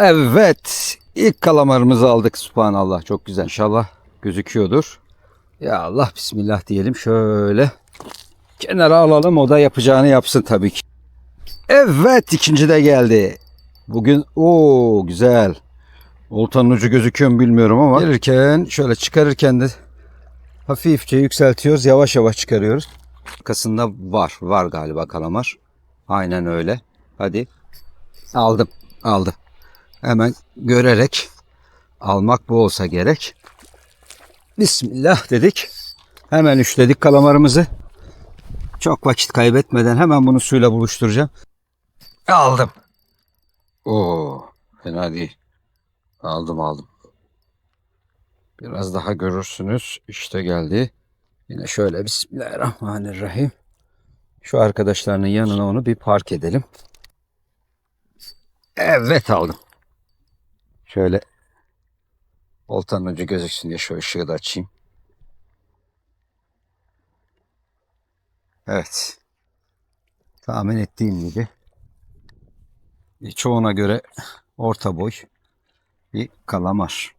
Evet. ilk kalamarımızı aldık. Subhanallah. Çok güzel. İnşallah gözüküyordur. Ya Allah bismillah diyelim. Şöyle kenara alalım. O da yapacağını yapsın tabii ki. Evet. ikinci de geldi. Bugün o güzel. Oltanın ucu gözüküyor mu bilmiyorum ama gelirken şöyle çıkarırken de hafifçe yükseltiyoruz. Yavaş yavaş çıkarıyoruz. Arkasında var. Var galiba kalamar. Aynen öyle. Hadi. Aldım. Aldım. Hemen görerek almak bu olsa gerek. Bismillah dedik. Hemen üçledik kalamarımızı. Çok vakit kaybetmeden hemen bunu suyla buluşturacağım. Aldım. Oo, fena değil. Aldım aldım. Biraz daha görürsünüz. İşte geldi. Yine şöyle Bismillahirrahmanirrahim. Şu arkadaşlarının yanına onu bir park edelim. Evet aldım. Şöyle oltanın ucu gözüksün diye şu ışığı da açayım. Evet. Tahmin ettiğim gibi e, çoğuna göre orta boy bir kalamar.